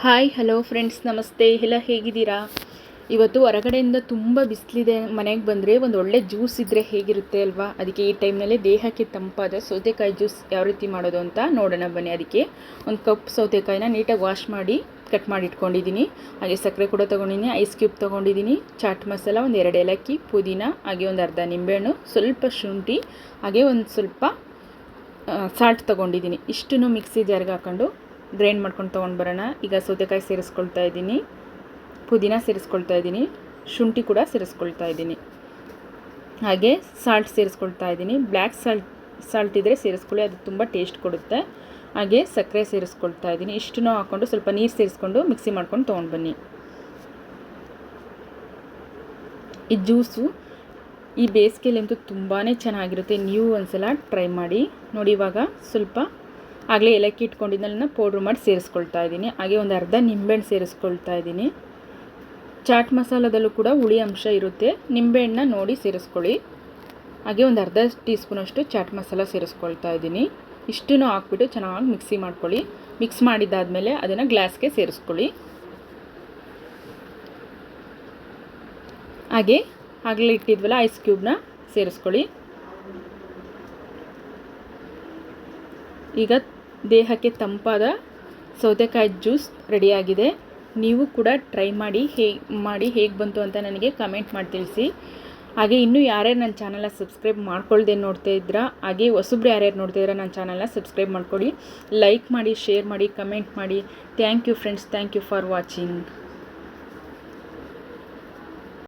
Hi hello friends ನಮಸ್ತೆ. ಎಲ್ಲ ಹೇಗಿದ್ದೀರಾ? ಇವತ್ತು ಹೊರಗಡೆಯಿಂದ ತುಂಬ ಬಿಸಿಲಿದೆ. ಮನೆಗೆ ಬಂದರೆ ಒಂದು ಒಳ್ಳೆ ಜ್ಯೂಸ್ ಇದ್ದರೆ ಹೇಗಿರುತ್ತೆ ಅಲ್ವಾ? ಅದಕ್ಕೆ ಈ ಟೈಮ್ನಲ್ಲಿ ದೇಹಕ್ಕೆ ತಂಪಾದ ಸೌತೆಕಾಯಿ ಜ್ಯೂಸ್ ಯಾವ ರೀತಿ ಮಾಡೋದು ಅಂತ ನೋಡೋಣ ಬನ್ನಿ ಅದಕ್ಕೆ. ಒಂದು ಕಪ್ ಸೌತೆಕಾಯಿನ ನೀಟಾಗಿ ವಾಶ್ ಮಾಡಿ ಕಟ್ ಮಾಡಿ ಇಟ್ಕೊಂಡಿದ್ದೀನಿ. ಹಾಗೆ ಸಕ್ಕರೆ ಕೂಡ ತೊಗೊಂಡಿದ್ದೀನಿ ಐಸ್ ಕ್ಯೂಬ್ ತೊಗೊಂಡಿದ್ದೀನಿ ಚಾಟ್ ಮಸಾಲ ಒಂದು ಎರಡು ಏಲಕ್ಕಿ, ಪುದೀನ, ಹಾಗೆ ಒಂದು ಅರ್ಧ ನಿಂಬೆಹಣ್ಣು, ಸ್ವಲ್ಪ ಶುಂಠಿ, ಹಾಗೆ ಒಂದು ಸ್ವಲ್ಪ ಸಾಲ್ಟ್ ತೊಗೊಂಡಿದ್ದೀನಿ. ಇಷ್ಟನ್ನು ಮಿಕ್ಸಿ ಜಾರ್ಗೆ ಹಾಕೊಂಡು ಗ್ರೈಂಡ್ ಮಾಡ್ಕೊಂಡು ತೊಗೊಂಡು ಬರೋಣ. ಈಗ ಸೌತೆಕಾಯಿ ಸೇರಿಸ್ಕೊಳ್ತಾ ಇದ್ದೀನಿ. ಪುದೀನ ಸೇರಿಸ್ಕೊಳ್ತಾ ಇದ್ದೀನಿ. ಶುಂಠಿ ಕೂಡ ಸೇರಿಸ್ಕೊಳ್ತಾ ಇದ್ದೀನಿ. ಹಾಗೆ ಸಾಲ್ಟ್ ಸೇರಿಸ್ಕೊಳ್ತಾ ಇದ್ದೀನಿ. ಬ್ಲ್ಯಾಕ್ ಸಾಲ್ಟ್ ಸಾಲ್ಟ್ ಇದ್ದರೆ ಸೇರಿಸ್ಕೊಳ್ಳಿ, ಅದು ತುಂಬ ಟೇಸ್ಟ್ ಕೊಡುತ್ತೆ. ಹಾಗೆ ಸಕ್ಕರೆ ಸೇರಿಸ್ಕೊಳ್ತಾ ಇದ್ದೀನಿ. ಇಷ್ಟನ್ನು ಹಾಕ್ಕೊಂಡು ಸ್ವಲ್ಪ ನೀರು ಸೇರಿಸ್ಕೊಂಡು ಮಿಕ್ಸಿ ಮಾಡ್ಕೊಂಡು ತೊಗೊಂಡು ಬನ್ನಿ. ಈ ಜ್ಯೂಸು ಈ ಬೇಸಿಗೆಯಲ್ಲಂತೂ ತುಂಬಾ ಚೆನ್ನಾಗಿರುತ್ತೆ. ನೀವು ಒಂದ್ಸಲ ಟ್ರೈ ಮಾಡಿ. ನೋಡಿ ಇವಾಗ ಸ್ವಲ್ಪ ಆಗಲೇ ಏಲಕ್ಕಿ ಇಟ್ಕೊಂಡಿದ್ದನ್ನ ಪೌಡ್ರ್ ಮಾಡಿ ಸೇರಿಸ್ಕೊಳ್ತಾ ಇದ್ದೀನಿ. ಹಾಗೆ ಒಂದು ಅರ್ಧ ನಿಂಬೆಹಣ್ಣು ಸೇರಿಸ್ಕೊಳ್ತಾ ಇದ್ದೀನಿ. ಚಾಟ್ ಮಸಾಲದಲ್ಲೂ ಕೂಡ ಹುಳಿ ಅಂಶ ಇರುತ್ತೆ. ನಿಂಬೆಹಣ್ಣನ್ನ ನೋಡಿ ಸೇರಿಸ್ಕೊಳ್ಳಿ. ಹಾಗೆ ಒಂದು ಅರ್ಧ ಟೀ ಸ್ಪೂನಷ್ಟು ಚಾಟ್ ಮಸಾಲ ಸೇರಿಸ್ಕೊಳ್ತಾ ಇದ್ದೀನಿ. ಇಷ್ಟನ್ನು ಹಾಕ್ಬಿಟ್ಟು ಚೆನ್ನಾಗಿ ಮಿಕ್ಸಿ ಮಾಡ್ಕೊಳ್ಳಿ. ಮಿಕ್ಸ್ ಮಾಡಿದ್ದಾದಮೇಲೆ ಅದನ್ನು ಗ್ಲಾಸ್ಗೆ ಸೇರಿಸ್ಕೊಳ್ಳಿ. ಹಾಗೆ ಆಗಲೇ ಇಟ್ಟಿದ್ವಲ್ಲ ಐಸ್ ಕ್ಯೂಬ್ನ ಸೇರಿಸ್ಕೊಳ್ಳಿ. ಈಗ ದೇಹಕ್ಕೆ ತಂಪಾದ ಸೌತೆಕಾಯಿ ಜ್ಯೂಸ್ ರೆಡಿಯಾಗಿದೆ. ನೀವು ಕೂಡ ಟ್ರೈ ಮಾಡಿ ಹೇಗೆ ಮಾಡಿ ಹೇಗೆ ಬಂತು ಅಂತ ನನಗೆ ಕಮೆಂಟ್ ಮಾಡಿ ತಿಳಿಸಿ. ಹಾಗೆ ಇನ್ನೂ ಯಾರ್ಯಾರು ನನ್ನ ಚಾನಲ್ನ ಸಬ್ಸ್ಕ್ರೈಬ್ ಮಾಡ್ಕೊಳ್ದೆ ನೋಡ್ತಾ ಇದ್ರಾ ಹಾಗೆ ಹೊಸಬ್ರು ಯಾರ್ಯಾರು ನೋಡ್ತಾ ಇದ್ರೆ ನನ್ನ ಚಾನಲ್ನ ಸಬ್ಸ್ಕ್ರೈಬ್ ಮಾಡ್ಕೊಳ್ಳಿ. ಲೈಕ್ ಮಾಡಿ, ಶೇರ್ ಮಾಡಿ, ಕಮೆಂಟ್ ಮಾಡಿ. Thank you friends, thank you for watching.